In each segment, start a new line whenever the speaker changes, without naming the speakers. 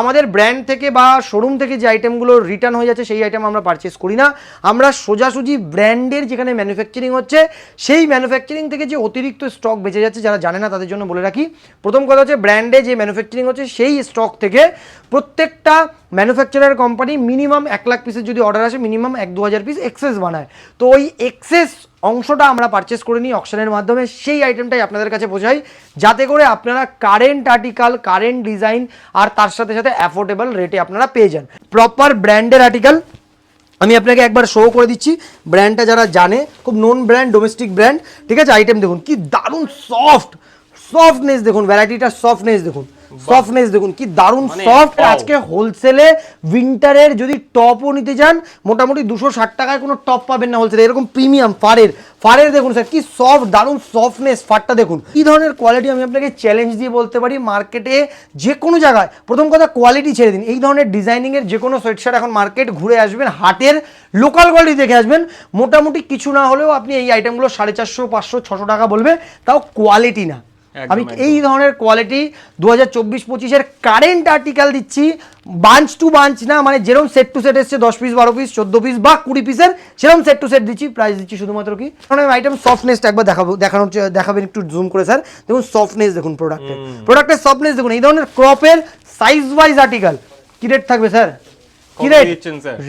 আমাদের ব্র্যান্ড থেকে বা শোরুম থেকে যে আইটেমগুলো রিটার্ন হয়ে যাচ্ছে, সেই আইটেম আমরা পারচেস করি না। আমরা সোজাসুজি ব্র্যান্ডের যেখানে ম্যানুফ্যাকচারিং হচ্ছে, সেই ম্যানুফ্যাকচারিং থেকে যে অতিরিক্ত স্টক বেঁচে যাচ্ছে যারা জানে না, তাদের জন্য বলে রাখি। প্রথম কথা হচ্ছে ব্র্যান্ডে যে ম্যানুফ্যাকচারিং হচ্ছে, সেই স্টক থেকে প্রত্যেকটা ম্যানুফ্যাকচারার কোম্পানি মিনিমাম এক লাখ পিসের যদি অর্ডার আসে মিনিমাম এক দু হাজার পিস এক্সেস বানায়। তো ওই এক্সেস অংশটা আমরা পারচেস করে নিই অকশনের মাধ্যমে, সেই আইটেমটাই আপনাদের কাছে বোঝাই। যাতে করে আপনারা কারেন্ট আর্টিকেল কারেন্ট ডিজাইন আর তার সাথে সাথে অ্যাফোর্ডেবল রেটে আপনারা পেয়ে যান। প্রপার ব্র্যান্ডের আর্টিকেল আমি আপনাকে একবার শো করে দিচ্ছি। ব্র্যান্ডটা যারা জানে, খুব নন ব্র্যান্ড ডোমেস্টিক ব্র্যান্ড ঠিক আছে? আইটেম দেখুন, কি দারুণ সফট সফটনেস দেখুন ভ্যারাইটিটা সফটনেস দেখুন। সফটনেস দেখুন কি দারুণ
মানে
সফট আজকে হোলসেলে উইন্টারের যদি টপও নিতে যান মোটামুটি দুশো ষাট টাকায় কোনো টপ পাবেন না হোলসেলে এরকম প্রিমিয়াম ফারের। ফারের দেখুন স্যার কি সফট দারুণ সফটনেস ফারটা দেখুন। কি ধরনের কোয়ালিটি আমি আপনাকে চ্যালেঞ্জ দিয়ে বলতে পারি মার্কেটে যে কোনো জায়গায়? প্রথম কথা কোয়ালিটি ছেড়ে দিন। এই ধরনের ডিজাইনিংয়ের যে কোনো সোয়েটশার্ট এখন মার্কেট ঘুরে আসবেন হাটের লোকাল কোয়ালিটি দেখে আসবেন। মোটামুটি কিছু না হলেও আপনি এই আইটেমগুলো সাড়ে চারশো পাঁচশো ছশো টাকা বলবে তাও কোয়ালিটি না। আমি এই ধরনের কোয়ালিটি দু হাজার চব্বিশ পঁচিশের কারেন্ট আর্টিকেল দিচ্ছি। বাঞ্চ টু বাঞ্চ না মানে যেরকম সেট টু সেট এসছে দশ পিস বারো পিস চোদ্দ পিস বা কুড়ি পিসের সেরকম সেট টু সেট দিচ্ছি। প্রাইস দিচ্ছি শুধুমাত্র কি? কারণ আইটেম সফটনেসটা একবার দেখাবো দেখানোর দেখাবেন একটু জুম করে স্যার দেখুন সফটনেস দেখুন প্রোডাক্টের প্রোডাক্টের সফটনেস দেখুন এই ধরনের ক্রপের সাইজ ওয়াইজ আর্টিকেল কি রেট থাকবে স্যার কি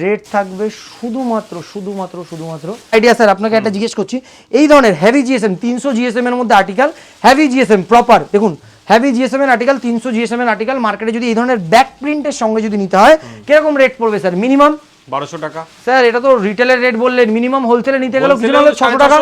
রেট থাকবে শুধুমাত্র শুধুমাত্র শুধুমাত্র। আইডিয়া স্যার আপনাকে একটা জিজ্ঞেস করছি। এই ধরনের হেভি জিএসএম তিনশো জিএসএম এর মধ্যে আর্টিকেল হেভি জিএসএম প্রপার দেখুন হেভি জিএসএম এর আর্টিকেল তিনশো জিএসএম এর আর্টিকেল মার্কেটে যদি এই ধরনের ব্যাক প্রিন্টের সঙ্গে যদি নিতে হয় কীরকম রেট পড়বে স্যার? মিনিমাম
বারোশো টাকা।
স্যার এটা তো রিটেলের রেট বললেন মিনিমাম হোলসেলে নিতে গেলেও কিছু না
Wholesale
হলে
হলে
ছশো টাকা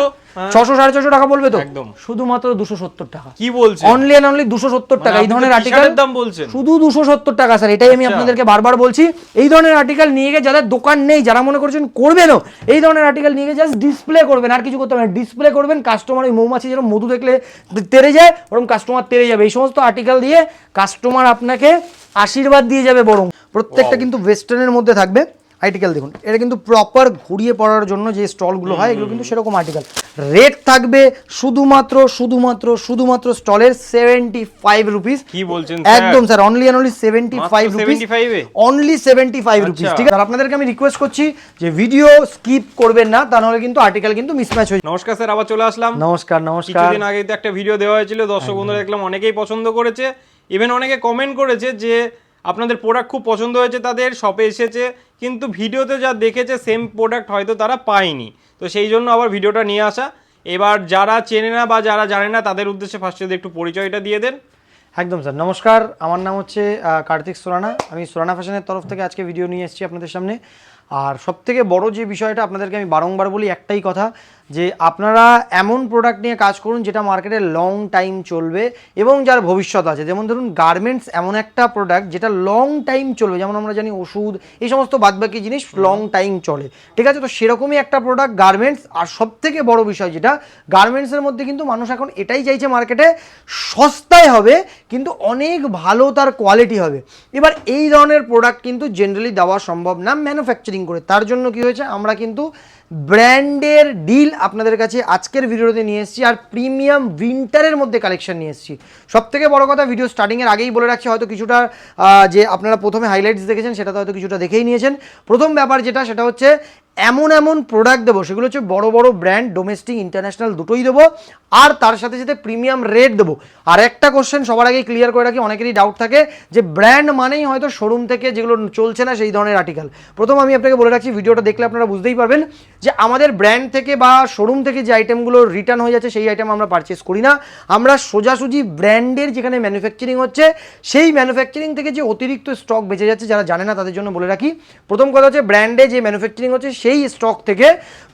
450, হ্যাঁ।
টাকা বলবে তো?
একদম।
শুধুমাত্র দুশো সত্তর টাকা।
কি বলছে
অনলি অ্যান্ড অনলি দুশো সত্তর টাকা এই ধরনের আর্টিকেল
দাম বলছেন।
শুধু দুশো সত্তর টাকা স্যার এটাই আমি
আচ্ছা।
আপনাদেরকে বারবার বলছি। এই ধরনের আর্টিকেল নিয়ে গিয়ে যাদের দোকান নেই যারা মনে করছেন করবেনও এই ধরনের আর্টিকেল নিয়ে গিয়ে জাস্ট ডিসপ্লে করবেন আর কিছু করতে হবে ডিসপ্লে করবেন কাস্টমার ওই মৌমাছি যেরকম মধু দেখলে তেরে যায় ওরকম কাস্টমার তেরে যাবে। এই সমস্ত আর্টিকেল দিয়ে কাস্টমার আপনাকে আশীর্বাদ দিয়ে যাবে বরং। প্রত্যেকটা কিন্তু ওয়েস্টার্নের মধ্যে থাকবে। আর্টিকেল দেখুন। এটা কিন্তু প্রপার ঘুরিয়ে পড়ার জন্য যে স্টলগুলো হয় এগুলো কিন্তু সেরকম আর্টিকেল রেট থাকবে শুধুমাত্র শুধুমাত্র শুধুমাত্র স্টলের সেভেন্টি ফাইভ রুপিস
কি বলছেন
একদম sir only only seventy five rupees only seventy five rupees. ঠিক আছে? আপনাদেরকে আমি রিকোয়েস্ট করছি যে ভিডিও স্কিপ করবেন না তা নাহলে কিন্তু আর্টিকেল কিন্তু মিসম্যাচ হয়ে।
নমস্কার স্যার আবার চলে আসলাম।
নমস্কার নমস্কার।
কিছুদিন আগে তো একটা ভিডিও দেওয়া হয়েছিল দর্শক বন্ধুরা দেখলাম অনেকেই পছন্দ করেছে। ইভেন অনেকে কমেন্ট করেছে যে আপনাদের প্রোডাক্ট খুব পছন্দ হয়েছে, তাদের শপে এসেছে, কিন্তু ভিডিওতে যা দেখেছে সেম প্রোডাক্ট হয়তো তারা পায়নি। তো সেই জন্য আবার ভিডিওটা নিয়ে আসা। এবার যারা চেনে না বা যারা জানে না, তাদের উদ্দেশ্যে ফার্স্ট যদি একটু পরিচয়টা দিয়ে দেন।
একদম স্যার, নমস্কার। আমার নাম হচ্ছে কার্তিক সোরানা। আমি সোরানা ফ্যাশনের তরফ থেকে আজকে ভিডিও নিয়ে এসেছি আপনাদের সামনে। আর সব থেকে বড় যে বিষয়টা আপনাদেরকে আমি বারংবার বলি, একটাই কথা যে আপনারা এমন প্রোডাক্ট নিয়ে কাজ করুন যেটা মার্কেটে লং টাইম চলবে এবং যার ভবিষ্যৎ আছে। যেমন ধরুন গার্মেন্টস এমন একটা প্রোডাক্ট যেটা লং টাইম চলবে যেমন আমরা জানি ওষুধ এই সমস্ত বাদবাকি জিনিস লং টাইম চলে। ঠিক আছে? তো সেরকমই একটা প্রোডাক্ট গার্মেন্টস আর সব থেকে বড় বিষয় যেটা গার্মেন্টসের মধ্যে কিন্তু মানুষ এখন এটাই চাইছে মার্কেটে সস্তায় হবে কিন্তু অনেক ভালো তার কোয়ালিটি হবে। এবার এই ধরনের প্রোডাক্ট কিন্তু জেনারেলি দেওয়া সম্ভব না ম্যানুফ্যাকচারিং করে। তার জন্য কি হয়েছে? আমরা কিন্তু ব্র্যান্ডের ডিল আপনাদের কাছে আজকের ভিডিওতে নিয়ে এসেছি আর প্রিমিয়াম উইন্টারের মধ্যে কালেকশন নিয়ে এসেছি। সব থেকে বড়ো কথা, ভিডিও স্টার্টিংয়ের আগেই বলে রাখছি, হয়তো কিছুটা যে আপনারা প্রথমে হাইলাইটস দেখেছেন সেটা তো হয়তো কিছুটা দেখেই নিয়েছেন। প্রথম ব্যাপার যেটা, সেটা হচ্ছে এমন এমন প্রোডাক্ট দেবো, সেগুলো হচ্ছে বড় বড় ব্র্যান্ড ডোমেস্টিক ইন্টারন্যাশনাল দুটোই দেবো। আর তার সাথে সাথে প্রিমিয়াম রেট দেবো। আর একটা কোশ্চেন সবার আগে ক্লিয়ার করে রাখি, অনেকেরই ডাউট থাকে, যে ব্র্যান্ড মানেই হয়তো শোরুম থেকে যেগুলো চলছে না, সেই ধরনের আর্টিকেল প্রথম আমি আপনাকে বলে রাখছি, ভিডিওটা দেখলে আপনারা বুঝতেই পারবেন, যে আমাদের ব্র্যান্ড থেকে বা শোরুম থেকে যে আইটেমগুলো রিটার্ন হয়ে যাচ্ছে, সেই আইটেম আমরা পারচেস করি না। আমরা সোজাসুজি ব্র্যান্ডের যেখানে ম্যানুফ্যাকচারিং হচ্ছে, সেই ম্যানুফ্যাকচারিং থেকে যে অতিরিক্ত স্টক বেঁচে যাচ্ছে, যারা জানে না, তাদের জন্য বলে রাখি। প্রথম কথা হচ্ছে ব্র্যান্ডে যে ম্যানুফ্যাকচারিং হচ্ছে সেই স্টক থেকে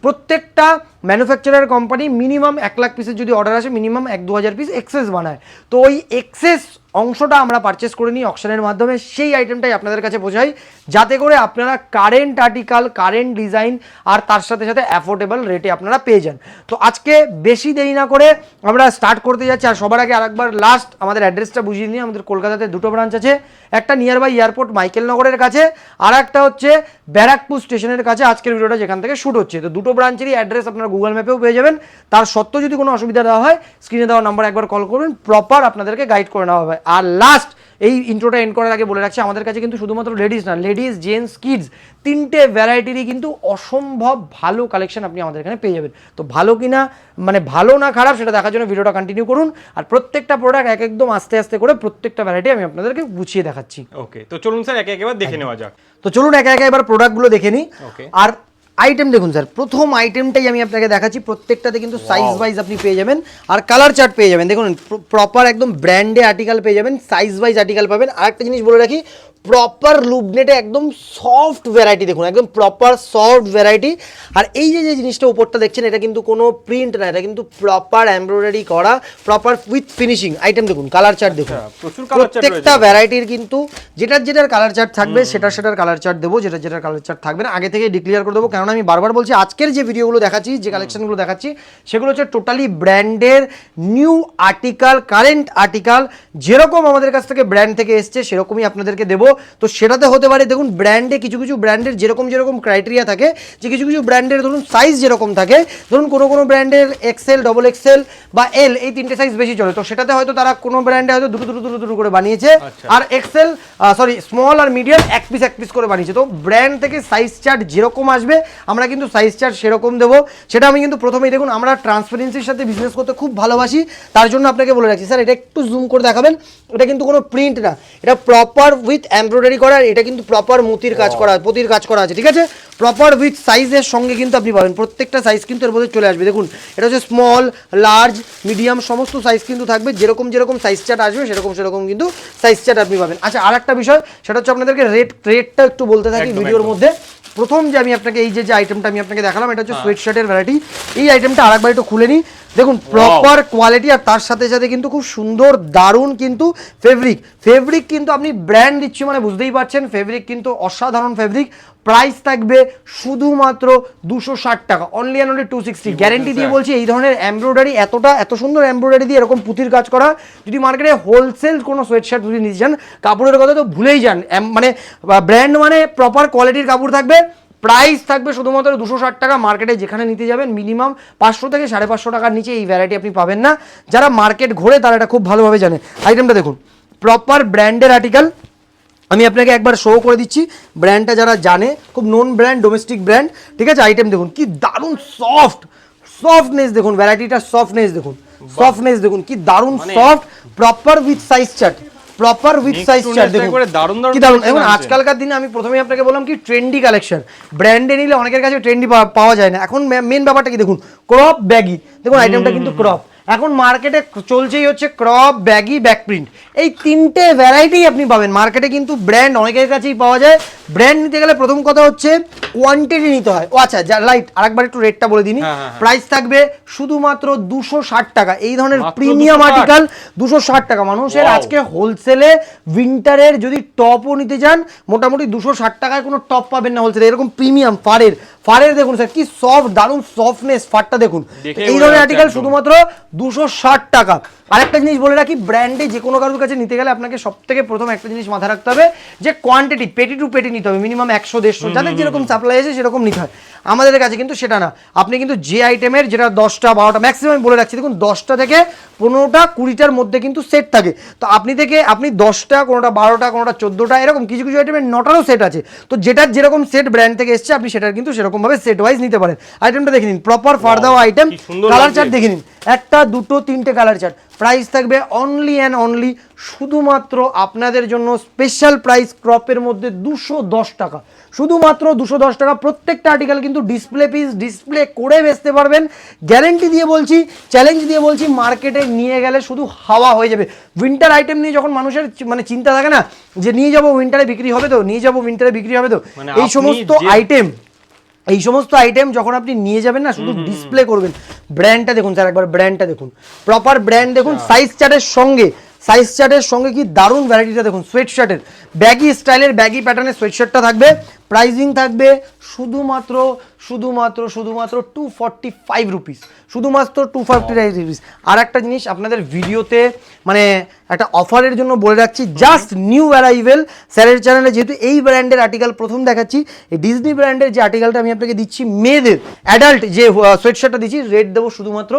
প্রত্যেকটা ম্যানুফ্যাকচারার কোম্পানি মিনিমাম এক লাখ পিসের যদি অর্ডার আসে মিনিমাম এক দু হাজার পিস এক্সেস বানায়। তো ওই এক্সেস অংশটা আমরা পারচেস করে নিই অকশনের মাধ্যমে, সেই আইটেমটাই আপনাদের কাছে বোঝাই। যাতে করে আপনারা কারেন্ট আর্টিকাল কারেন্ট ডিজাইন আর তার সাথে সাথে অ্যাফোর্ডেবল রেটে আপনারা পেয়ে যান। তো আজকে বেশি দেরি না করে আমরা স্টার্ট করতে যাচ্ছি। আর সবার আগে আরেকবার লাস্ট আমাদের অ্যাড্রেসটা বুঝিয়ে নিই। আমাদের কলকাতাতে দুটো ব্রাঞ্চ আছে। একটা নিয়ার বাই এয়ারপোর্ট মাইকেল নগরের কাছে। আর একটা হচ্ছে ব্যারাকপুর স্টেশনের কাছে। আজকের ভিডিওটা যেখান থেকে শুট হচ্ছে। তো দুটো ব্রাঞ্চেরই অ্যাড্রেস আপনারা গুগল ম্যাপেও পেয়ে যাবেন। তার সত্ত্বেও যদি কোনো অসুবিধা দেওয়া হয় স্ক্রিনে দেওয়া নাম্বার একবার কল করবেন প্রপার আপনাদেরকে গাইড করে নেওয়া হবে। হয় আর লাস্ট এই ইন্ট্রোটা এন্ড করার আগে বলে রাখছি আমাদের কাছে কিন্তু শুধুমাত্র লেডিস না লেডিস জেন্টস কিডস তিনটে ভ্যারাইটিরই কিন্তু অসম্ভব ভালো কালেকশন আপনি আমাদের এখানে পেয়ে যাবেন। তো ভালো কিনা মানে ভালো না খারাপ সেটা দেখার জন্য ভিডিওটা কন্টিনিউ করুন আর প্রত্যেকটা প্রোডাক্ট এক একদম আস্তে আস্তে করে প্রত্যেকটা ভ্যারাইটি আমি আপনাদেরকে গুছিয়ে দেখাচ্ছি।
ওকে তো চলুন স্যার একে একেবার দেখে নেওয়া যাক।
তো চলুন একে একে এবার প্রোডাক্টগুলো দেখে নিই. আর আইটেম দেখুন স্যার প্রথম আইটেমটাই আমি আপনাকে দেখাচ্ছি। প্রত্যেকটাতে কিন্তু সাইজ ওয়াইজ আপনি পেয়ে যাবেন। আর কালার চার্ট পেয়ে যাবেন। দেখুন প্রপার একদম ব্র্যান্ডে আর্টিকেল পেয়ে যাবেন। সাইজ ওয়াইজ আর্টিকেল পাবেন। আর একটা জিনিস বলে রাখি প্রপার লুবনেটে একদম সফট ভ্যারাইটি দেখুন একদম প্রপার সফট ভ্যারাইটি আর এই যে যে জিনিসটা উপরটা দেখছেন এটা কিন্তু কোনো প্রিন্ট না এটা কিন্তু প্রপার এমব্রয়ডারি করা প্রপার উইথ ফিনিশিং আইটেম দেখুন কালার চার্ট দেখুন।
আচ্ছা,
প্রত্যেকটা ভ্যারাইটির কিন্তু যেটার যেটার কালার চার্ট থাকবে সেটা সেটার কালার চার্ট দেবো যেটা যেটার কালার চার্ট থাকবে না আগে থেকে ডিক্লিয়ার করে দেবো। কেননা আমি বারবার বলছি আজকের যে ভিডিওগুলো দেখাচ্ছি যে কালেকশনগুলো দেখাচ্ছি সেগুলো হচ্ছে টোটালি ব্র্যান্ডের নিউ আর্টিকেল কারেন্ট আর্টিকেল যেরকম আমাদের কাছ থেকে ব্র্যান্ড থেকে এসছে সেরকমই আপনাদেরকে দেবো। তো সেটাতে হতে পারে দেখুন ব্র্যান্ডে কিছু কিছু ব্র্যান্ডের যেরকম যেরকম ক্রাইটেরিয়া থাকে যে কিছু কিছু ব্র্যান্ডের ধরুন সাইজ যেরকম থাকে ধরুন কোনো কোনো ব্র্যান্ডের এক্সেল ডবল এক্সেল বা এল এই তিনটে সাইজ বেশি চলে। তো সেটাতে হয়তো তারা কোনো ব্র্যান্ডে হয়তো দুটো দুটো দুটো দুটো করে বানিয়েছে।
আচ্ছা।
আর এক্সেল সরি স্মল আর মিডিয়াম এক পিস এক পিস করে বানিয়েছে। তো ব্র্যান্ড থেকে সাইজ চার্ট যেরকম আসবে আমরা কিন্তু সাইজ চার্ট সেরকম দেবো। সেটা আমি কিন্তু প্রথমেই দেখুন আমরা ট্রান্সপারেন্সির সাথে বিজনেস করতে খুব ভালোবাসি। তার জন্য আপনাকে বলে রাখছি স্যার এটা একটু জুম করে দেখাবেন। এটা কিন্তু কোনো প্রিন্ট না। এটা প্রপার উইথ এমব্রয়ডারি করা এটা কিন্তু প্রপার মতির কাজ করা পতির কাজ করা আছে ঠিক আছে? প্রপার উইথ সাইজের সঙ্গে কিন্তু আপনি পাবেন প্রত্যেকটা সাইজ কিন্তু এর মধ্যে চলে আসবে। দেখুন এটা হচ্ছে স্মল লার্জ মিডিয়াম সমস্ত সাইজ কিন্তু থাকবে যেরকম যেরকম সাইজ চার্ট আসবে সেরকম সেরকম কিন্তু সাইজ চার্ট আপনি পাবেন। আচ্ছা আর একটা বিষয় সেটা হচ্ছে আপনাদেরকে রেট রেটটা একটু বলতে থাকি ভিডিওর মধ্যে। প্রথম যে আমি আপনাকে এই যে যে আইটেমটা আমি আপনাকে দেখালাম এটা হচ্ছে সোয়েট শার্টের ভ্যারাইটি এই আইটেমটা আরেকবার একটু খুলে নিই। দেখুন প্রপার কোয়ালিটি আর তার সাথে সাথে কিন্তু খুব সুন্দর দারুণ কিন্তু ফেব্রিক ফেব্রিক কিন্তু আপনি ব্র্যান্ড দিচ্ছি মানে বুঝতেই পারছেন ফেব্রিক কিন্তু অসাধারণ ফেব্রিক প্রাইস থাকবে শুধুমাত্র দুশো ষাট টাকা। Only and only two sixty guarantee দিয়ে বলছি এই ধরনের এমব্রয়ডারি এতটা এত সুন্দর এমব্রয়ডারি দিয়ে এরকম পুঁতির কাজ করা যদি মার্কেটে হোলসেল কোনো সোয়েটশার্ট যদি নিতে যান কাপড়ের কথা তো ভুলেই যান। মানে ব্র্যান্ড মানে প্রপার কোয়ালিটির কাপড় থাকবে প্রাইস থাকবে শুধুমাত্র দুশো ষাট টাকা মার্কেটে যেখানে নিতে যাবেন মিনিমাম পাঁচশো থেকে সাড়ে পাঁচশো টাকার নিচে এই ভ্যারাইটি আপনি পাবেন না। যারা মার্কেট ঘোরে তারা এটা খুব ভালোভাবে জানে। আইটেমটা দেখুন। প্রপার ব্র্যান্ডের আর্টিকেল আমি আপনাকে একবার শো করে দিচ্ছি। ব্র্যান্ডটা যারা জানে খুব নন ব্র্যান্ড ডোমেস্টিক ব্র্যান্ড ঠিক আছে? আইটেম দেখুন কি দারুণ সফট সফটনেস দেখুন ভ্যারাইটিটা সফটনেস দেখুন সফটনেস দেখুন কি দারুণ
মানে-
soft proper with size chart proper with size chart দেখুন। কি দারুণ এখন আজকালকার দিনে আমি প্রথমেই আপনাকে বললাম কি ট্রেন্ডি কালেকশন ব্র্যান্ডে নিলে অনেকের কাছে ট্রেন্ডি পাওয়া যায় না। এখন মেন ব্যাপারটা কি দেখুন ক্রপ ব্যাগি দেখুন আইটেমটা কিন্তু ক্রপ এখন মার্কেটে চলছেই হচ্ছে ক্রপ ব্যাগি ব্যাক প্রিন্ট এই তিনটে ভ্যারাইটি আপনি পাবেন। মার্কেটে কিন্তু ব্র্যান্ড অনেকের কাছেই পাওয়া যায়। ব্র্যান্ড নিতে গেলে প্রথম কথা হচ্ছে কোয়ান্টিটি নিতে হয়। ও আচ্ছা যা রাইট আরেকবার একটু রেটটা বলে দিনই
হ্যাঁ, হ্যাঁ, হ্যাঁ।
প্রাইস থাকবে শুধুমাত্র দুশো ষাট টাকা। এই ধরনের প্রিমিয়াম
260
আর্টিকেল দুশো ষাট টাকা। মানুষের আজকে হোলসেলে উইন্টারের যদি টপও নিতে যান মোটামুটি দুশো ষাট টাকায় কোনো টপ পাবেন না হোলসেলে এরকম প্রিমিয়াম ফারের ফারের দেখুন স্যার কি সফট দারুণ সফটনেস ফারটা দেখুন। এই ধরনের আর্টিকেল শুধুমাত্র দুশো ষাট টাকা। আরেকটা জিনিস বলে রাখি ব্র্যান্ডে যে কোনো কারোর কাছে নিতে গেলে আপনাকে সব থেকে প্রথম একটা জিনিস মাথায় রাখতে হবে যে কোয়ান্টিটি পেটি টু পেটি নিতে হবে মিনিমাম একশো দেড়শো যাদের যেরকম সাপ্লাই আছে সেরকম নিতে হয়। আমাদের কাছে কিন্তু সেটা না। আপনি কিন্তু যে আইটেমের যেটা দশটা বারোটা ম্যাক্সিমাম বলে রাখছি দেখুন দশটা থেকে পনেরোটা কুড়িটার মধ্যে কিন্তু সেট থাকে। তো আপনি থেকে আপনি দশটা কোনোটা বারোটা কোনোটা চোদ্দোটা এরকম কিছু কিছু আইটেমের নটারও সেট আছে। তো যেটার যেরকম সেট ব্র্যান্ড থেকে এসছে আপনি সেটার কিন্তু সেরকমভাবে সেট ওয়াইজ নিতে পারেন। আইটেমটা দেখে নিন প্রপার ফার দেওয়া আইটেম কালার চার্ট দেখে নিন। একটা দুটো তিনটে কালার চার্ট প্রাইস থাকবে অনলি অ্যান্ড অনলি শুধুমাত্র আপনাদের জন্য স্পেশাল প্রাইস ক্রপের মধ্যে দুশো দশ টাকা। শুধুমাত্র দুশো দশ টাকা। প্রত্যেকটা আর্টিকেল কিন্তু ডিসপ্লে পিস ডিসপ্লে করে বেচতে পারবেন। গ্যারেন্টি দিয়ে বলছি চ্যালেঞ্জ দিয়ে বলছি মার্কেটে নিয়ে গেলে শুধু হাওয়া হয়ে যাবে। উইন্টার আইটেম নিয়ে যখন মানুষের মানে চিন্তা থাকে না যে নিয়ে যাব উইন্টারে বিক্রি হবে তো নিয়ে যাব উইন্টারে বিক্রি হবে তো
মানে
এই সমস্ত আইটেম এই সমস্ত আইটেম যখন আপনি নিয়ে যাবেন না শুধু ডিসপ্লে করবেন। ব্র্যান্ডটা দেখুন স্যার একবার ব্র্যান্ডটা দেখুন। প্রপার ব্র্যান্ড দেখুন সাইজ চার্টের সঙ্গে সাইজ চার্টের সঙ্গে কি দারুণ ভ্যারাইটিটা দেখুন সোয়েট শার্টের ব্যাগি স্টাইলের ব্যাগি প্যাটার্নের সোয়েট শার্টটা থাকবে প্রাইজিং থাকবে শুধুমাত্র শুধুমাত্র শুধুমাত্র টু ফর্টি ফাইভ রুপিস শুধুমাত্র টু ফর্টি ফাইভ রুপিস আর একটা জিনিস আপনাদের ভিডিওতে মানে একটা অফারের জন্য বলে রাখছি জাস্ট নিউ অ্যারাইভেল স্যারের চ্যানেলে যেহেতু এই ব্র্যান্ডের আর্টিকেল প্রথম দেখাচ্ছি এই ডিজনি ব্র্যান্ডের যে আর্টিকেলটা আমি আপনাকে দিচ্ছি মেয়েদের অ্যাডাল্ট যে সোয়েটশার্টটা দিচ্ছি রেট দেবো শুধুমাত্র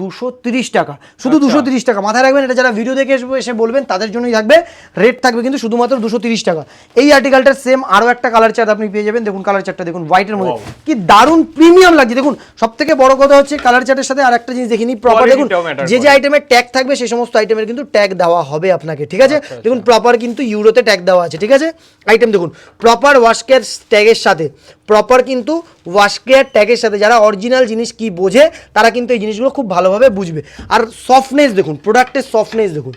দুশো তিরিশ টাকা। শুধু দুশো তিরিশ টাকা। মাথায় রাখবেন এটা যারা ভিডিও দেখে এসে এসে বলবেন তাদের জন্যই থাকবে রেট থাকবে কিন্তু শুধুমাত্র দুশো তিরিশ টাকা। এই আর্টিকেলটার সেম আরও একটা কালার চার্ট আপনি পেয়ে যাবেন। দেখুন কালার চার্টটা দেখুন হোয়াইটের মধ্যে। কি দারুণ প্রিমিয়াম লাগছে। দেখুন সব থেকে বড় কথা হচ্ছে কালার চার্টের সাথে আর একটা জিনিস দেখিনি প্রপার দেখুন যে যে আইটেমের ট্যাগ থাকবে সেই সমস্ত আইটেমের কিন্তু ট্যাগ দেওয়া হবে আপনাকে ঠিক আছে? দেখুন প্রপার কিন্তু ইউরোতে ট্যাগ দেওয়া আছে ঠিক আছে? আইটেম দেখুন প্রপার ওয়াশ ওয়াশকেয়ার ট্যাগের সাথে প্রপার কিন্তু ওয়াশ ওয়াশকেয়ার ট্যাগের সাথে যারা অরিজিনাল জিনিস কি বোঝে তারা কিন্তু এই জিনিসগুলো খুব ভালোভাবে বুঝবে। আর সফটনেস দেখুন প্রোডাক্টের সফটনেস দেখুন।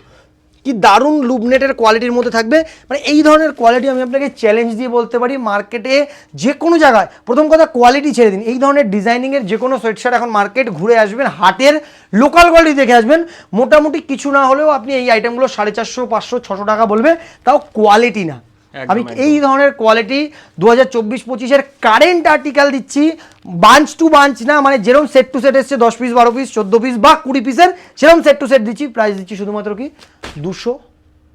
কি দারুণ লুবনেটের কোয়ালিটির মধ্যে থাকবে। মানে এই ধরনের কোয়ালিটি আমি আপনাকে চ্যালেঞ্জ দিয়ে বলতে পারি মার্কেটে যে কোনো জায়গায়। প্রথম কথা কোয়ালিটি ছেড়ে দিন। এই ধরনের ডিজাইনিংয়ের যে কোনো সোয়েটশার্ট এখন মার্কেট ঘুরে আসবেন, হাটের লোকাল কোয়ালিটি দেখে আসবেন। মোটামুটি কিছু না হলেও আপনি এই আইটেমগুলো সাড়ে চারশো, পাঁচশো, ছশো টাকা বলবে, তাও কোয়ালিটি না। আমি এই ধরনের কোয়ালিটি দু হাজার চব্বিশ পঁচিশের কারেন্ট আর্টিকেল দিচ্ছি বাঞ্চ টু বাঞ্চ না মানে যেরকম সেট টু সেট এসছে দশ পিস বারো পিস চোদ্দ পিস বা কুড়ি পিসের সেরকম সেট টু সেট দিচ্ছি প্রাইস দিচ্ছি শুধুমাত্র কি? দুশো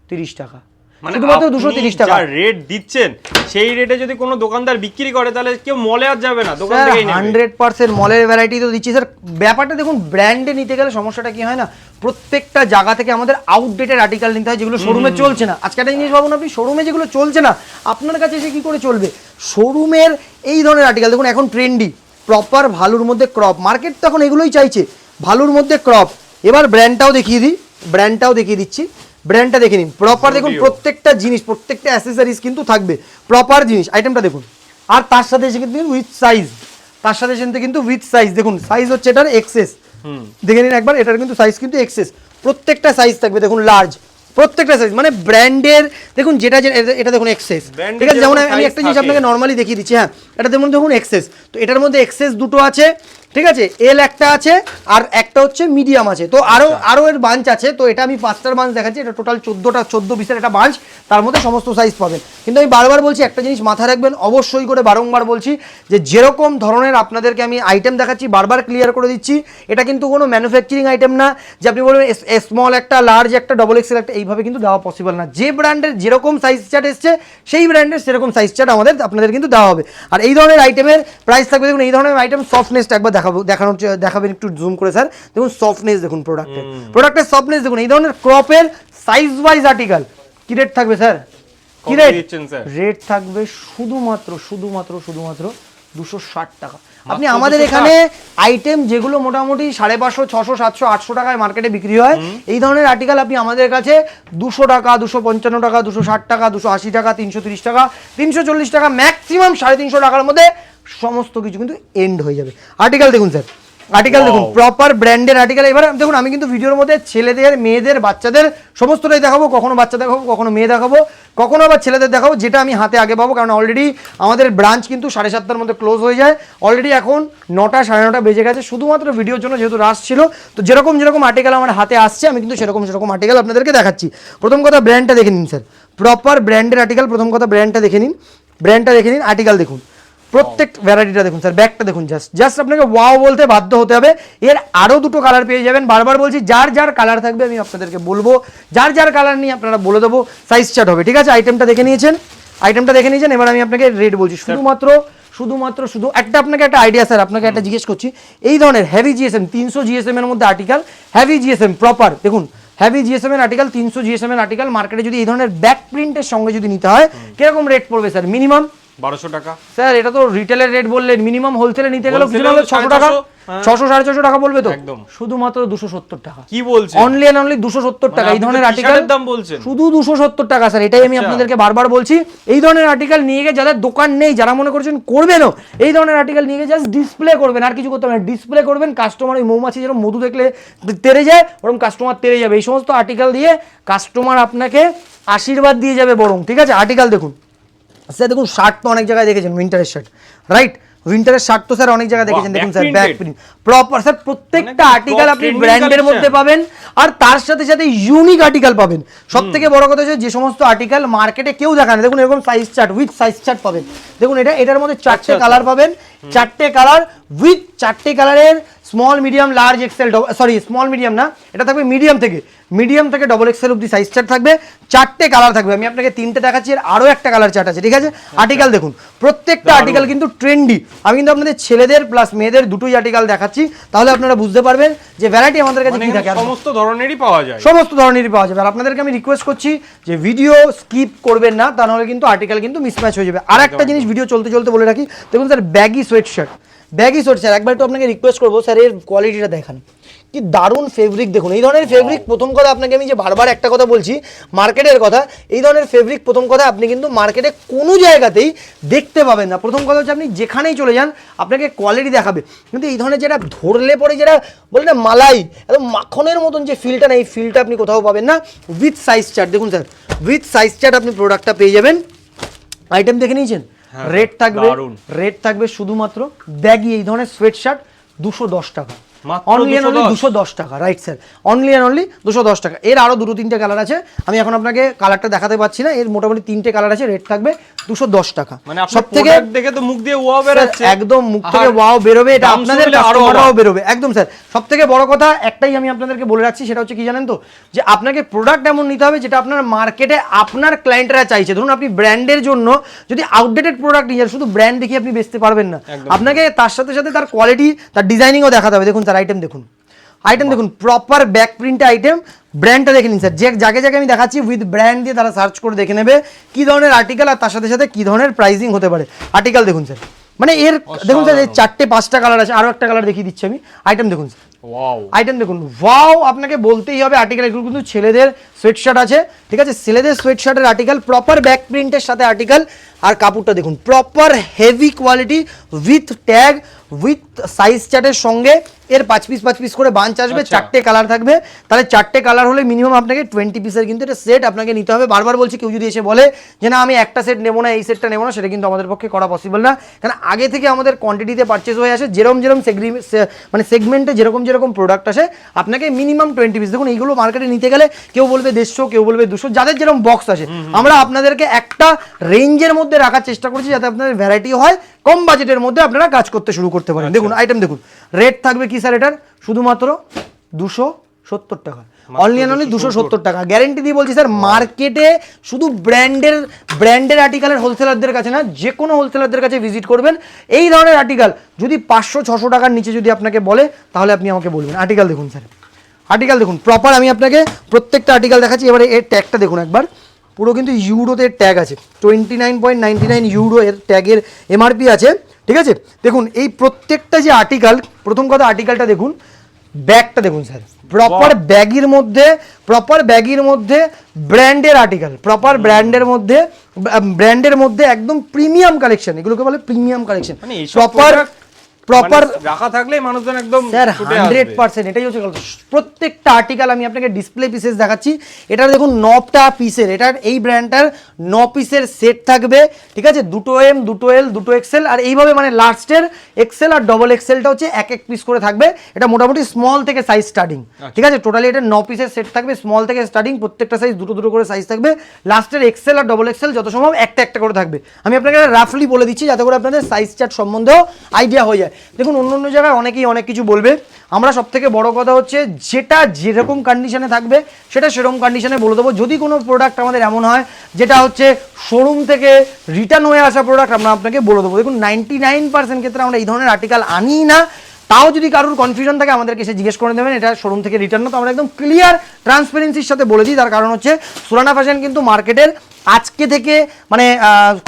তিরিশ টাকা। শুধুমাত্র দুশো তিরিশ টাকা।
রেট দিচ্ছেন সেই রেটে যদি কোনো দোকানদার বিক্রি করে তাহলে কেউ মলে আর যাবে না দোকান নেবে।
হান্ড্রেড পার্সেন্ট মলের ভ্যারাইটি তো দিচ্ছি। স্যার ব্যাপারটা দেখুন ব্র্যান্ডে নিতে গেলে সমস্যাটা কি হয় না? প্রত্যেকটা জায়গা থেকে আমাদের আউটডেটেড আর্টিকেল নিতে হয় যেগুলো শোরুমে চলছে না। আজকে একটা জিনিস ভাবুন আপনি শোরুমে যেগুলো চলছে না আপনার কাছে এসে কি করে চলবে? শোরুমের এই ধরনের আর্টিকেল দেখুন এখন ট্রেন্ডি প্রপার ভালুর মধ্যে ক্রপ মার্কেট তো এখন এগুলোই চাইছে ভালুর মধ্যে ক্রপ এবার ব্র্যান্ডটাও দেখিয়ে দিই ব্র্যান্ডটাও দেখিয়ে দিচ্ছি। ব্র্যান্ডটা দেখে নিন। প্রপার দেখুন প্রত্যেকটা জিনিস প্রত্যেকটা অ্যাসেসরিজ কিন্তু থাকবে। প্রপার জিনিস আইটেমটা দেখুন। আর তার সাথে এসে কিন্তু উইথ সাইজ তার সাথে এসে কিন্তু উইথ সাইজ দেখুন সাইজ হচ্ছে এটার এক্সেস দেখে নিন একবার এটার কিন্তু সাইজ কিন্তু এক্সেস প্রত্যেকটা সাইজ থাকবে দেখুন লার্জ প্রত্যেকটা সাইজ মানে ব্র্যান্ডের দেখুন যেটা এটা- দেখুন এক্সেস ঠিক আছে যেমন আমি একটা জিনিস আপনাকে নর্মালি দেখিয়ে দিচ্ছি হ্যাঁ। এটা দেখুন দেখুন এক্সেস তো এটার মধ্যে এক্সেস দুটো আছে। ঠিক আছে? এল একটা আছে আর একটা হচ্ছে মিডিয়াম আছে। তো আরও
আচ্ছা।
আরও এর বাঞ্চ আছে। তো এটা আমি পাঁচটার বাঞ্চ দেখাচ্ছি। এটা টোটাল চোদ্দোটা চোদ্দ পিসের একটা বাঞ্চ তার মধ্যে সমস্ত সাইজ পাবেন। কিন্তু আমি বারবার বলছি একটা জিনিস মাথায় রাখবেন অবশ্যই করে বারংবার বলছি যে যেরকম ধরনের আপনাদেরকে আমি আইটেম দেখাচ্ছি বারবার ক্লিয়ার করে দিচ্ছি এটা কিন্তু কোনো ম্যানুফ্যাকচারিং আইটেম না। যে আপনি বলবেন স্মল একটা লার্জ একটা ডবল এক্সেল একটা এইভাবে কিন্তু দেওয়া পসিবল না। যে ব্র্যান্ডের যেরকম সাইজ চার্ট এসছে সেই ব্র্যান্ডের সেরকম সাইজ চার্ট আমাদের আপনাদের কিন্তু দেওয়া হবে। আর এই ধরনের আইটেমের প্রাইস থাকবে দেখুন এই ধরনের আইটেম সফটনেসটা একবার দেখাবো দেখানোর দেখাবেন একটু জুম করে স্যার দেখুন সফটনেস দেখুন প্রোডাক্টের প্রোডাক্টের সফটনেস দেখুন এই ধরনের ক্রপের সাইজ ওয়াইজ আর্টিকেল কি রেট থাকবে স্যার কি রেট রেট থাকবে শুধুমাত্র শুধুমাত্র শুধুমাত্র দুশো ষাট টাকা। আপনি আমাদের এখানে আইটেম যেগুলো মোটামুটি সাড়ে পাঁচশো ছশো সাতশো আটশো টাকায় মার্কেটে বিক্রি হয় এই ধরনের আর্টিকেল আপনি আমাদের কাছে দুশো টাকা দুশো পঞ্চান্ন টাকা দুশো ষাট টাকা দুশো আশি টাকা তিনশো তিরিশ টাকা তিনশো চল্লিশ টাকা ম্যাক্সিমাম সাড়ে তিনশো টাকার মধ্যে সমস্ত কিছু কিন্তু এন্ড হয়ে যাবে। আর্টিকেল দেখুন স্যার আর্টিকেল দেখুন প্রপার ব্র্যান্ডের আর্টিকেল এবার দেখুন আমি কিন্তু ভিডিওর মধ্যে ছেলেদের মেয়েদের বাচ্চাদের সমস্তটাই দেখাবো। কখনো বাচ্চা দেখাবো কখনো মেয়ে দেখাবো। কখনো আবার ছেলেদের দেখাবো যেটা আমি হাতে আগে পাবো। কারণ অলরেডি আমাদের ব্রাঞ্চ কিন্তু সাড়ে সাতটার মধ্যে ক্লোজ হয়ে যায়। অলরেডি এখন নটা সাড়ে নটা বেজে গেছে। শুধুমাত্র ভিডিওর জন্য যেহেতু রাশ ছিল তো যেরকম যেরকম আর্টিকেল আমার হাতে আসছে আমি কিন্তু সেরকম সেরকম আর্টিকেল আপনাদেরকে দেখাচ্ছি। প্রথম কথা ব্র্যান্ডটা দেখে নিন স্যার প্রপার ব্র্যান্ডের আর্টিকেল প্রথম কথা ব্র্যান্ডটা দেখে নিন। ব্র্যান্ডটা দেখে নিন আর্টিকেল দেখুন। প্রত্যেক ভ্যারাইটিটা দেখুন স্যার ব্যাগটা দেখুন জাস্ট জাস্ট আপনাকে ওয়াও বলতে বাধ্য হতে হবে। এর আরও দুটো কালার পেয়ে যাবেন। বারবার বলছি যার যার কালার থাকবে আমি আপনাদেরকে বলব। যার যার কালার নিয়ে আপনারা বলে দেবো সাইজ চার্ট হবে ঠিক আছে? আইটেমটা দেখে নিয়েছেন। আইটেমটা দেখে নিয়েছেন এবার আমি আপনাকে রেট বলছি। শুধুমাত্র শুধুমাত্র শুধু একটা আপনাকে একটা আইডিয়া স্যার আপনাকে একটা জিজ্ঞেস করছি। এই ধরনের হেভি জিএসএম তিনশো জিএসএম এর মধ্যে আর্টিকেল হেভি জিএসএম প্রপার দেখুন হেভি জিএসএম এর আর্টিকেল তিনশো জিএসএম এর আর্টিকেল মার্কেটে যদি এই ধরনের ব্যাক প্রিন্টের সঙ্গে যদি নিতে হয় কীরকম রেট পড়বে স্যার মিনিমাম
বারোশো টাকা।
স্যার এটা তো রিটেলের রেট বললেন মিনিমাম হোলসেলে নিতে গেলে ছশো টাকা
450, হ্যাঁ।
ছশো সাড়ে ছশো টাকা বলবে তো?
একদম।
শুধুমাত্র দুশো সত্তর টাকা।
কি বলছেন?
অনলি অ্যান্ড অনলি দুশো সত্তর টাকা। এই ধরনের আর্টিকেল
দাম বলছেন।
শুধু দুশো সত্তর টাকা স্যার। এটাই আমি
আচ্ছা।
আপনাদেরকে বারবার বলছি। এই ধরনের আর্টিকেল নিয়ে গিয়ে যাদের দোকান নেই যারা মনে করছেন করবেনও এই ধরনের আর্টিকেল নিয়ে গিয়ে জাস্ট ডিসপ্লে করবেন। আর কিছু করতে হবে না। ডিসপ্লে করবেন কাস্টমার ওই মৌমাছি যেরকম মধু দেখলে তেরে যায় ওরকম কাস্টমার তেরে যাবে। এই সমস্ত আর্টিকেল দিয়ে কাস্টমার আপনাকে আশীর্বাদ দিয়ে যাবে বরং। ঠিক আছে? আর্টিকেল দেখুন। স্যার দেখুন শার্ট তো অনেক জায়গায় দেখেছেন উইন্টারের শার্ট রাইট উইন্টারের শার্ট তো স্যার অনেক জায়গায় দেখেছেন দেখুন sir back print proper sir প্রত্যেকটা আর্টিকেল আপনি ব্র্যান্ডের মধ্যে পাবেন আর তার সাথে সাথে ইউনিক আর্টিকেল পাবেন। সব থেকে বড় কথা হচ্ছে যে সমস্ত আর্টিকেল মার্কেটে কেউ দেখায় না। দেখুন এরকম size chart with size chart পাবেন। দেখুন এটা এটার মধ্যে চারটে
আচ্ছা,
কালার পাবেন চারটে কালার উইথ চারটে কালারের small medium large XL sorry small medium না এটা থাকবে মিডিয়াম থেকে। মিডিয়াম থেকে ডবল এক্সেল অব্দি সাইজ চার্ট থাকবে চারটে কালার থাকবে। আমি আপনাকে তিনটে দেখাচ্ছি আর আরও একটা কালার চার্ট আছে ঠিক আছে? আর্টিকেল দেখুন প্রত্যেকটা আর্টিকেল কিন্তু ট্রেন্ডি আমি কিন্তু আপনাদের ছেলেদের প্লাস মেয়েদের দুটোই আর্টিকেল দেখাচ্ছি তাহলে আপনারা বুঝতে পারবেন যে ভ্যারাইটি আমাদের কাছে
মানে
থাকে।
সমস্ত ধরনেরই পাওয়া যায়।
সমস্ত ধরনেরই পাওয়া যাবে। আর আপনাদেরকে আমি রিকোয়েস্ট করছি যে ভিডিও স্কিপ করবেন না তা নাহলে কিন্তু আর্টিকেল কিন্তু মিসম্যাচ হয়ে যাবে। আর একটা জিনিস ভিডিও চলতে চলতে বলে রাখি দেখুন sir baggy sweatshirt baggy sweat sir একবার একটু আপনাকে রিকোয়েস্ট করব স্যার এর কোয়ালিটিটা দেখান। কি দারুণ ফেব্রিক দেখুন। এই ধরনের ফেব্রিক প্রথম কথা আপনাকে আমি যে বারবার একটা কথা বলছি মার্কেটের কথা এই ধরনের ফেব্রিক প্রথম কথা আপনি কিন্তু মার্কেটে কোনো জায়গাতেই দেখতে পাবেন না। প্রথম কথা হচ্ছে আপনি যেখানেই চলে যান আপনাকে কোয়ালিটি দেখাবে। কিন্তু এই ধরনের যেটা ধরলে পরে যেটা বলে না মালাই একদম মাখনের মতন যে ফিলটা না এই ফিলটা আপনি কোথাও পাবেন না। উইথ সাইজ চার্ট দেখুন স্যার উইথ সাইজ চার্ট আপনি প্রোডাক্টটা পেয়ে যাবেন। আইটেম দেখে নিয়েছেন? রেট থাকবে
দারুণ।
রেট থাকবে শুধুমাত্র ব্যাগি এই ধরনের সোয়েট শার্ট দুশো দশ টাকা অনলি অ্যান্ড অনলি দুশো দশ। টাকা right sir only and only দুশো দশ টাকা। এর আরও দুটো তিনটে কালার আছে। আমি এখন আপনাকে কালারটা দেখাতে পাচ্ছি না। এর মোটামুটি তিনটে কালার আছে। রেট থাকবে দুশো দশ টাকা।
মানে
সব থেকে
দেখে তো মুখ দিয়ে ওয়াও বেরাচ্ছে।
একদম মুখ থেকে ওয়াও বেরোবে। এটা আপনাদের। বেরোবে। একদম স্যার সব থেকে বড় কথা একটাই আমি আপনাদেরকে বলে রাখছি সেটা হচ্ছে কি জানেন তো? যে আপনাকে প্রোডাক্ট এমন নিতে হবে যেটা আপনার মার্কেটে আপনার ক্লায়েন্টরা চাইছে। ধরুন আপনি ব্র্যান্ডের জন্য যদি আউটডেটেড প্রোডাক্ট নিয়ে যান শুধু ব্র্যান্ড দেখিয়ে আপনি বেচতে পারবেন না। আপনাকে তার সাথে সাথে তার কোয়ালিটি তার ডিজাইনিংও দেখাতে হবে। দেখুন স্যার আইটেম দেখুন। আইটেম দেখুন প্রপার ব্যাক প্রিন্ট আইটেম ব্র্যান্ডটা দেখে নিন স্যার। যে জায়গায় জায়গায় আমি দেখাচ্ছি উইথ ব্র্যান্ড দিয়ে তারা সার্চ করে দেখে নেবে কি ধরনের আর্টিকেল আর তার সাথে সাথে কি ধরনের প্রাইজিং হতে পারে। আর্টিকেল দেখুন স্যার। মানে এর দেখুন স্যার এই চারটে পাঁচটা কালার আছে আরও একটা কালার দেখিয়ে দিচ্ছি আমি। আইটেম দেখুন আইটেম দেখুন ওয়াও আপনাকে বলতেই হবে আর্টিকেল এগুলো কিন্তু ছেলেদের সোয়েট শার্ট আছে ঠিক আছে? ছেলেদের সোয়েট শার্টের আর্টিকেল প্রপার ব্যাক প্রিন্টের সাথে আর্টিকেল আর কাপড়টা দেখুন proper heavy quality with tag with size চার্টের সঙ্গে এর পাঁচ পিস পাঁচ পিস করে বাঞ্চ আসবে
আচ্ছা।
চারটে কালার থাকবে। তাহলে চারটে কালার হলে মিনিমাম আপনাকে টোয়েন্টি পিসের কিন্তু এটা সেট আপনাকে নিতে হবে। বারবার বলছি কেউ যদি এসে বলে যে না আমি একটা সেট নেব না এই সেটটা নেব না সেটা কিন্তু আমাদের পক্ষে করা পসিবল না। কারণ আগে থেকে আমাদের কোয়ান্টিটিতে পারচেস হয়ে আসে যেরকম যেরকম সেগরি মানে সেগমেন্টে যেরকম যেরকম প্রোডাক্ট আসে আপনাকে মিনিমাম টোয়েন্টি পিস দেখুন এইগুলো মার্কেটে নিতে গেলে কেউ বলবে দেড়শো কেউ বলবে দুশো যাদের যেরকম বক্স আসে। আমরা আপনাদেরকে একটা রেঞ্জের মধ্যে রাখার চেষ্টা করছি যাতে আপনাদের ভ্যারাইটি হয় কম বাজেটের মধ্যে আপনারা কাজ করতে শুরু করতে পারেন। দেখুন আইটেম দেখুন। রেট থাকবে কি স্যার এটার? শুধুমাত্র দুশো সত্তর টাকা। অনলি অনলি দুশো সত্তর। টাকা। গ্যারেন্টি দিয়ে বলছি স্যার মার্কেটে শুধু ব্র্যান্ডের ব্র্যান্ডের আর্টিকেলের হোলসেলারদের কাছে না যে কোনো হোলসেলারদের কাছে ভিজিট করবেন। এই ধরনের আর্টিকেল যদি পাঁচশো ছশো টাকার নিচে যদি আপনাকে বলে তাহলে আপনি আমাকে বলবেন। আর্টিকেল দেখুন স্যার আর্টিকেল দেখুন। প্রপার আমি আপনাকে প্রত্যেকটা আর্টিকেল দেখাচ্ছি। এবারে এর ট্যাগটা দেখুন একবার। পুরো কিন্তু ইউরোতে ট্যাগ আছে। Twenty nine point ninety nine euro এর ট্যাগের এমআরপি আছে। ঠিক আছে? দেখুন এই প্রত্যেকটা যে আর্টিকেল প্রথম কথা আর্টিকেলটা দেখুন। ব্যাগটা দেখুন স্যার। প্রপার ব্যাগের মধ্যে প্রপার ব্যাগের মধ্যে ব্র্যান্ডের আর্টিকেল প্রপার ব্র্যান্ডের মধ্যে ব্র্যান্ডের মধ্যে একদম প্রিমিয়াম কালেকশন এগুলোকে বলে প্রিমিয়াম কালেকশন প্রপার প্রপার
মানে রাখা থাকলে মানুষজন একদম
স্যার হান্ড্রেড পার্সেন্ট এটাই হচ্ছে প্রত্যেকটা আর্টিকেল আমি আপনাকে ডিসপ্লে পিসেস দেখাচ্ছি। এটার দেখুন নটা পিসের এটার এই ব্র্যান্ডটার ন পিসের সেট থাকবে। ঠিক আছে? দুটো এম দুটো এল দুটো এক্সেল আর এইভাবে মানে লাস্টের এক্সেল আর ডবল এক্সেলটা হচ্ছে এক এক পিস করে থাকবে। এটা মোটামুটি স্মল থেকে সাইজ স্টার্টিং ঠিক আছে? টোটালি এটা ন পিসের সেট থাকবে স্মল থেকে স্টার্টিং প্রত্যেকটা সাইজ দুটো দুটো করে সাইজ থাকবে। লাস্টের এক্সেল আর ডবল এক্সেল যত সম্ভব একটা একটা করে থাকবে। আমি আপনাকে রাফলি বলে দিচ্ছি যাতে করে আপনাদের সাইজ চার্ট সম্বন্ধেও আইডিয়া হয়ে যায়। দেখুন, অন্য অন্য জায়গায় অনেকেই অনেক কিছু বলবে। আমরা সব থেকে বড় কথা হচ্ছে, যেটা যেরকম কন্ডিশনে থাকবে, সেটা সেরকম কন্ডিশনে বলে দেবো। যদি কোনো প্রোডাক্ট আমাদের এমন হয়, যেটা হচ্ছে শোরুম থেকে রিটার্ন হয়ে আসা প্রোডাক্ট আমরা আপনাকে বলে দেবো। দেখুন নাইনটি নাইন পার্সেন্ট ক্ষেত্রে আমরা এই ধরনের আর্টিকেল আনি না। তাও যদি কারোর কনফিউশন থাকে, আমাদেরকে এসে জিজ্ঞেস করে দেবেন এটা শোরুম থেকে রিটার্ন তো আমরা একদম ক্লিয়ার ট্রান্সপারেন্সির সাথে বলে দিই। তার কারণ হচ্ছে সুরানা ফ্যাশন কিন্তু মার্কেটের আজকে থেকে মানে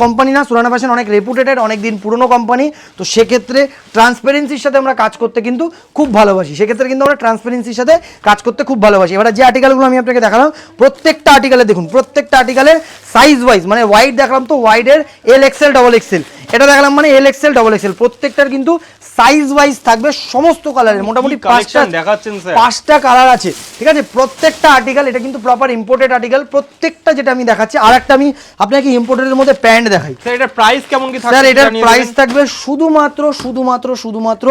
কোম্পানি না সুরানা ফ্যাশন অনেক রেপুটেটেড অনেক দিন পুরনো কোম্পানি তো সেক্ষেত্রে ট্রান্সপারেন্সির সাথে আমরা কাজ করতে কিন্তু খুব ভালোবাসি। সেক্ষেত্রে কিন্তু আমরা ট্রান্সপারেন্সির সাথে কাজ করতে খুব ভালোবাসি। এবার যে আর্টিকেলগুলো আমি আপনাকে দেখালাম, প্রত্যেকটা আর্টিকেলে দেখুন, প্রত্যেকটা আর্টিকেলের সাইজ ওয়াইজ মানে ওয়াইড দেখালাম তো ওয়াইডের এল এক্সেল ডবল এক্সেল এটা দেখালাম মানে এল এক্সেল ডবল এক্সেল প্রত্যেকটার কিন্তু সাইজ ওয়াইজ থাকবে সমস্ত কালারের মোটামুটি পাঁচটা
দেখাচ্ছেন স্যার?
পাঁচটা কালার আছে। ঠিক আছে? প্রত্যেকটা আর্টিকেল এটা কিন্তু প্রপার ইম্পোর্টেড আর্টিকেল প্রত্যেকটা যেটা আমি দেখাচ্ছি আর একটা আমি আপনাকে ইম্পোর্টেডের মধ্যে প্যান্ট দেখাই।
স্যার এটার প্রাইস কেমন কি থাকছে
স্যার এটার প্রাইস থাকবে শুধুমাত্র শুধুমাত্র শুধুমাত্র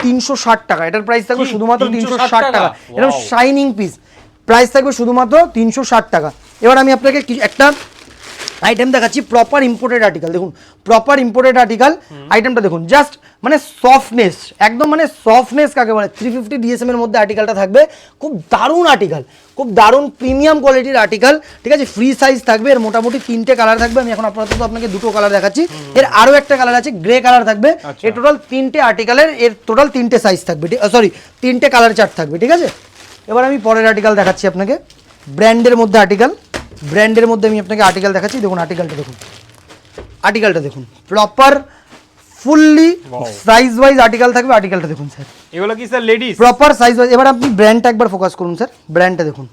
তিনশো ষাট টাকা। এটার প্রাইস থাকবে শুধুমাত্র তিনশো
360
ষাট টাকা? এরকম শাইনিং পিস প্রাইস থাকবে শুধুমাত্র তিনশো ষাট টাকা। এবার আমি আপনাকে একটা আইটেম দেখাচ্ছি প্রপার ইম্পোর্টেড আর্টিকেল দেখুন প্রপার ইম্পোর্টেড আর্টিকেল আইটেমটা দেখুন জাস্ট মানে সফটনেস একদম মানে সফটনেস কাকে বলে? থ্রি ফিফটি ডিএসএম এর মধ্যে আর্টিকেলটা থাকবে খুব দারুণ আর্টিকেল খুব দারুণ প্রিমিয়াম কোয়ালিটির আর্টিকেল ঠিক আছে? ফ্রি সাইজ থাকবে এর মোটামুটি তিনটে কালার থাকবে আমি এখন আপাতত আপনাকে দুটো কালার দেখাচ্ছি। এর আরও একটা কালার আছে গ্রে কালার থাকবে
আচ্ছা।
এর টোটাল তিনটে আর্টিকেলের এর টোটাল তিনটে সাইজ থাকবে সরি তিনটে কালার চার্ট থাকবে ঠিক আছে? এবার আমি পরের আর্টিকেল দেখাচ্ছি আপনাকে ব্র্যান্ডের মধ্যে আর্টিকেল ব্র্যান্ডের মধ্যে আমি আপনাকে আর্টিকেল দেখাচ্ছি। দেখুন আর্টিকেলটা দেখুন। আর্টিকেলটা দেখুন। Proper fully size wise article থাকবে আর্টিকেলটা দেখুন স্যার
এগুলো কি sir ladies
proper size wise এবার আপনি ব্র্যান্ডটা একবার ফোকাস করুন স্যার ব্র্যান্ডটা দেখুন।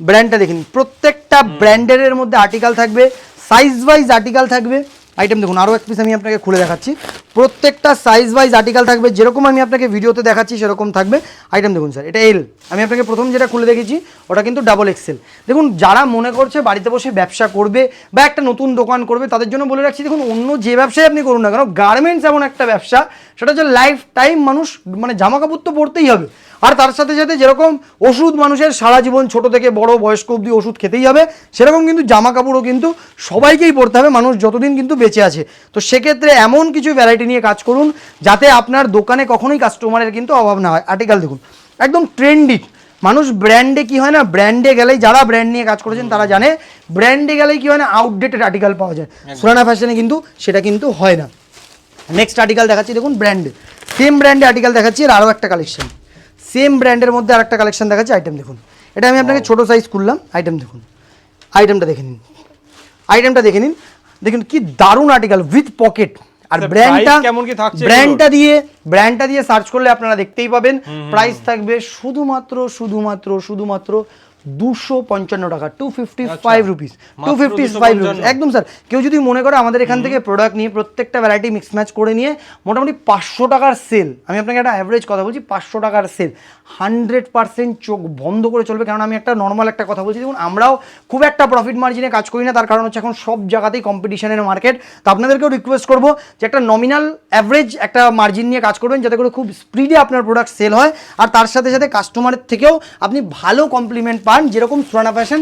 ব্র্যান্ডটা দেখুন। প্রত্যেকটা ব্র্যান্ডের মধ্যে আর্টিকেল থাকবে সাইজ ওয়াইজ আর্টিকেল থাকবে আইটেম দেখুন আরও এক পিস আমি আপনাকে খুলে দেখাচ্ছি। প্রত্যেকটা সাইজ ওয়াইজ আর্টিকেল থাকবে, যেরকম আমি আপনাকে ভিডিওতে দেখাচ্ছি, সেরকম থাকবে। আইটেম দেখুন স্যার এটা এল আমি আপনাকে প্রথম যেটা খুলে দেখেছি, ওটা কিন্তু ডাবল এক্সেল দেখুন, যারা মনে করছে বাড়িতে বসে ব্যবসা করবে বা একটা নতুন দোকান করবে, তাদের জন্য বলে রাখছি, দেখুন, অন্য যে ব্যবসায় আপনি করুন না কেন গার্মেন্টস এমন একটা ব্যবসা, সেটা হচ্ছে লাইফ টাইম মানুষ মানে জামা কাপড় তো পরতেই হবে। আর তার সাথে সাথে যেরকম ওষুধ মানুষের সারা জীবন ছোট থেকে বড় বয়স্ক অবধি ওষুধ খেতেই হবে সেরকম কিন্তু জামা কাপড়ও কিন্তু সবাইকেই পরতে হবে মানুষ যতদিন কিন্তু বেঁচে আছে। তো সেক্ষেত্রে এমন কিছু ভ্যারাইটি নিয়ে কাজ করুন যাতে আপনার দোকানে কখনোই কাস্টমারের কিন্তু অভাব না হয়। আর্টিকেল দেখুন একদম ট্রেন্ডি মানুষ ব্র্যান্ডে কি হয় না ব্র্যান্ডে গেলেই যারা ব্র্যান্ড নিয়ে কাজ করেছেন তারা জানে ব্র্যান্ডে গেলেই কি হয় না আউটডেটেড আর্টিকেল পাওয়া যায়। সুরানা ফ্যাশনে কিন্তু সেটা কিন্তু হয় না। নেক্সট আর্টিকেল দেখাচ্ছি দেখুন ব্র্যান্ডে সেম ব্র্যান্ডে আর্টিকেল দেখাচ্ছি আর আরও একটা কালেকশন সেম ব্র্যান্ডের মধ্যে আরেকটা কালেকশন দেখাচ্ছি আইটেম দেখুন। এটা আমি আপনাকে ছোটো সাইজ করলাম আইটেম দেখুন। আইটেমটা দেখে নিন। আইটেমটা দেখে নিন। দেখুন কি দারুণ আর্টিকেল উইথ পকেট আর
আচ্ছা,
ব্র্যান্ডটা
কেমন কি থাকছে
ব্র্যান্ডটা দিয়ে ব্র্যান্ডটা দিয়ে সার্চ করলে আপনারা দেখতেই পাবেন। প্রাইস থাকবে শুধুমাত্র শুধুমাত্র শুধুমাত্র দুশো পঞ্চান্ন টাকা two fifty five rupees two. Fifty five rupees একদম স্যার কেউ যদি মনে করে আমাদের এখান থেকে প্রোডাক্ট নিয়ে প্রত্যেকটা ভ্যারাইটি মিক্স ম্যাচ করে নিয়ে মোটামুটি পাঁচশো টাকার সেল আমি আপনাকে একটা অ্যাভারেজ কথা বলছি পাঁচশো টাকার সেল হান্ড্রেড পার্সেন্ট চোখ বন্ধ করে চলবে কারণ আমি একটা নর্মাল একটা কথা বলছি। দেখুন, আমরাও খুব একটা প্রফিট মার্জিনে কাজ করি না, তার কারণ হচ্ছে এখন সব জায়গাতেই কম্পিটিশনের মার্কেট তো আপনাদেরকেও রিকোয়েস্ট করব যে একটা নমিনাল অ্যাভারেজ একটা মার্জিন নিয়ে কাজ করবেন, যাতে করে খুব স্পিডে আপনার প্রোডাক্ট সেল হয়। আর তার সাথে সাথে কাস্টমারের থেকেও আপনি ভালো কমপ্লিমেন্ট পান, যেরকম সুরানা ফ্যাশন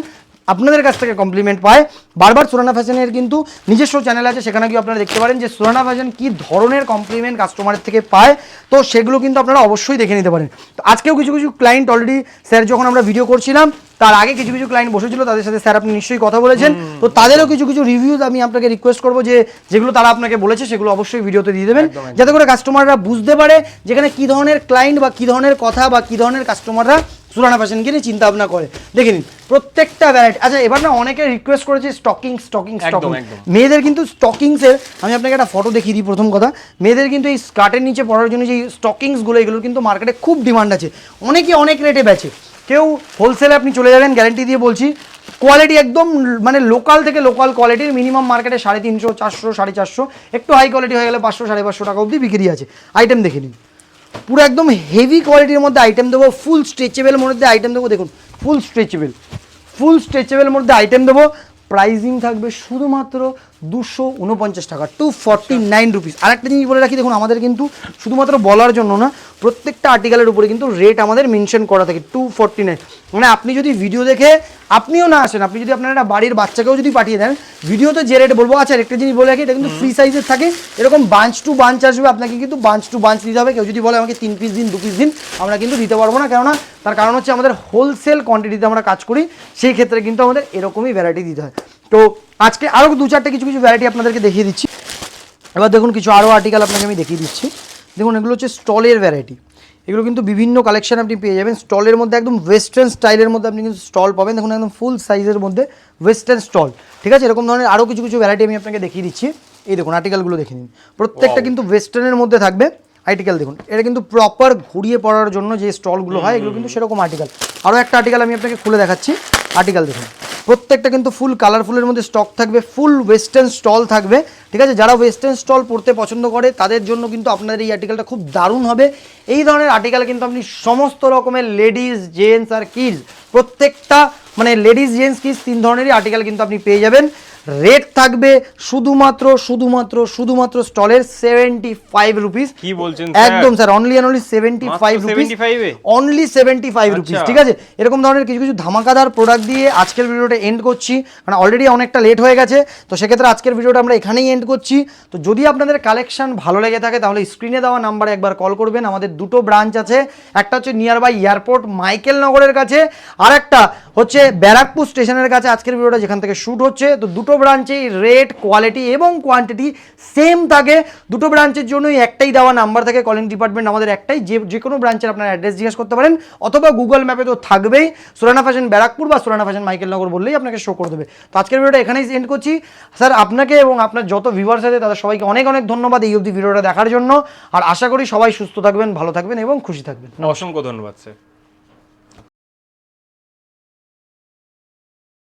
আপনাদের কাছ থেকে কমপ্লিমেন্ট পায়। বারবার সুরানা ফ্যাশনের কিন্তু নিজস্ব চ্যানেল আছে সেখানে গিয়ে আপনারা দেখতে পারেন যে সুরানা ফ্যাশন কী ধরনের কমপ্লিমেন্ট কাস্টমারের থেকে পায়। তো সেগুলো কিন্তু আপনারা অবশ্যই দেখে নিতে পারেন। তো আজকেও কিছু কিছু ক্লায়েন্ট অলরেডি স্যার যখন আমরা ভিডিও করছিলাম তার আগে কিছু কিছু ক্লায়েন্ট বসেছিল তাদের সাথে স্যার আপনি নিশ্চয়ই কথা বলেছেন। তো তাদেরও কিছু কিছু রিভিউজ আমি আপনাকে রিকোয়েস্ট করব যে যেগুলো তারা আপনাকে বলেছে সেগুলো অবশ্যই ভিডিওতে দিয়ে দেবেন। যাতে করে কাস্টমাররা বুঝতে পারে যেখানে কী ধরনের ক্লায়েন্ট বা কী ধরনের কথা বা কী ধরনের কাস্টমাররা সুরানা ফ্যাশনকে নিয়ে চিন্তা ভাবনা করে। দেখে নিন প্রত্যেকটা ভ্যারাইটি আচ্ছা এবার না অনেকে রিকোয়েস্ট করেছে স্টকিং স্টকিং স্টকিং মেয়েদের কিন্তু স্টকিংসের আমি আপনাকে একটা ফটো দেখিয়ে দিই প্রথম কথা। মেয়েদের কিন্তু এই স্কার্টের নিচে পড়ার জন্য যে স্টকিংসগুলো এগুলো কিন্তু মার্কেটে খুব ডিমান্ড আছে। অনেকে অনেক রেটে বেচে। কেউ হোলসেলে আপনি চলে যাবেন গ্যারান্টি দিয়ে বলছি কোয়ালিটি একদম মানে লোকাল থেকে লোকাল কোয়ালিটির মিনিমাম মার্কেটে সাড়ে তিনশো চারশো সাড়ে চারশো। একটু হাই কোয়ালিটি হয়ে গেলে পাঁচশো সাড়ে পাঁচশো টাকা অবধি বিক্রি আছে। আইটেম দেখে নিন। পুরো একদম হেভি কোয়ালিটির মধ্যে আইটেম দেবো ফুল স্ট্রেচেবেল মধ্যে আইটেম দেবো, দেখুন ফুল স্ট্রেচেবেল ফুল স্ট্রেচেবেল মধ্যে আইটেম দেবো। প্রাইজিং থাকবে শুধুমাত্র দুশো উনপঞ্চাশ টাকা টু ফর্টি নাইন রুপিস আরেকটা জিনিস বলে রাখি, দেখুন, আমাদের কিন্তু শুধুমাত্র বলার জন্য না, প্রত্যেকটা আর্টিকেলের উপরে কিন্তু রেট আমাদের মেনশন করা থাকে টু ফর্টি নাইন মানে আপনি যদি ভিডিও দেখে আপনিও না আসেন, আপনি যদি আপনার একটা বাড়ির বাচ্চাকেও যদি পাঠিয়ে দেন ভিডিওতে যে রেট বলব আচ্ছা একটা জিনিস বলে রাখি, এটা কিন্তু ফ্রি সাইজের থাকে, এরকম বাঞ্চ টু বাঞ্চ আসবে, আপনাকে কিন্তু বাঞ্চ টু বাঞ্চ দিতে হবে। কেউ যদি বলে আমাকে তিন পিস দিন, দু পিস দিন, আমরা কিন্তু দিতে পারব না, কেননা তার কারণ হচ্ছে আমাদের হোলসেল কোয়ান্টিটিতে আমরা কাজ করি, সেই ক্ষেত্রে কিন্তু আমাদের এরকমই ভ্যারাইটি দিতে হয়। তো আজকে আরও দু চারটে কিছু কিছু ভ্যারাইটি আপনাদেরকে দেখিয়ে দিচ্ছি। এবার দেখুন কিছু আরও আর্টিকেল আপনাকে আমি দেখিয়ে দিচ্ছি। দেখুন এগুলো হচ্ছে স্টলের ভ্যারাইটি এগুলো কিন্তু বিভিন্ন কালেকশন আপনি পেয়ে যাবেন। স্টলের মধ্যে একদম ওয়েস্টার্ন স্টাইলের মধ্যে আপনি কিন্তু স্টল পাবেন। দেখুন একদম ফুল সাইজের মধ্যে ওয়েস্টার্ন স্টল ঠিক আছে? এরকম ধরনের আরও কিছু কিছু ভ্যারাইটি আমি আপনাকে দেখিয়ে দিচ্ছি। এই দেখুন আর্টিকেলগুলো দেখে নিন। প্রত্যেকটা কিন্তু ওয়েস্টার্নের মধ্যে থাকবে। আর্টিকেল দেখুন। এটা কিন্তু প্রপার ঘুরিয়ে পড়ার জন্য যে স্টলগুলো হয়, এগুলো কিন্তু সেরকম আর্টিকেল আরও একটা আর্টিকেল আমি আপনাকে খুলে দেখাচ্ছি। আর্টিকেল দেখুন। প্রত্যেকটা কিন্তু ফুল কালারফুলের মধ্যে স্টক থাকবে ফুল ওয়েস্টার্ন স্টল থাকবে, ঠিক আছে? যারা ওয়েস্টার্ন স্টল পড়তে পছন্দ করে, তাদের জন্য কিন্তু আপনাদের এই আর্টিকেলটা খুব দারুণ হবে। এই ধরনের আর্টিকেল কিন্তু আপনি সমস্ত রকমের লেডিস জেন্টস আর কিডস প্রত্যেকটা মানে লেডিস জেন্টস কিডস তিন ধরনেরই আর্টিকেল কিন্তু আপনি পেয়ে যাবেন। রেট থাকবে শুধুমাত্র শুধুমাত্র শুধুমাত্র স্টলের সেভেন্টি ফাইভ রুপিস
কি বলছেন
একদম sir only only seventy five rupees
75 এ?
Only seventy five rupees. ঠিক আছে? এরকম ধরনের কিছু কিছু ধামাকাদার প্রোডাক্ট দিয়ে আজকের ভিডিওটা এন্ড করছি। মানে অলরেডি অনেকটা লেট হয়ে গেছে তো সেক্ষেত্রে আজকের ভিডিওটা আমরা এখানেই এন্ড করছি। তো যদি আপনাদের কালেকশন ভালো লেগে থাকে তাহলে স্ক্রিনে দেওয়া নাম্বারে একবার কল করবেন। আমাদের দুটো ব্রাঞ্চ আছে একটা হচ্ছে নিয়ার বাই এয়ারপোর্ট মাইকেল নগরের কাছে আর একটা হচ্ছে ব্যারাকপুর স্টেশনের কাছে আজকের ভিডিওটা যেখান থেকে শ্যুট হচ্ছে। তো দুটো ব্রাঞ্চেই রেট কোয়ালিটি এবং কোয়ান্টিটি সেম থাকে। দুটো ব্রাঞ্চের জন্যই একটাই দেওয়া নাম্বার থাকে। কলিং ডিপার্টমেন্ট আমাদের একটাই। যে যে কোনো ব্রাঞ্চের আপনার অ্যাড্রেস জিজ্ঞেস করতে পারেন। অথবা গুগল ম্যাপে তো থাকবেই। সুরানা ফ্যাশন ব্যারাকপুর বা সুরানা ফ্যাশন মাইকেল নগর বললেই আপনাকে শো করে দেবে। তো আজকের ভিডিওটা এখানেই এন্ড করছি। স্যার আপনাকে এবং আপনার যত ভিউয়ার্স আছে, তাদের সবাইকে অনেক অনেক ধন্যবাদ এই অবধি ভিডিওটা দেখার জন্য। আর আশা করি সবাই সুস্থ থাকবেন, ভালো থাকবেন এবং খুশি থাকবেন।
অসংখ্য ধন্যবাদ স্যার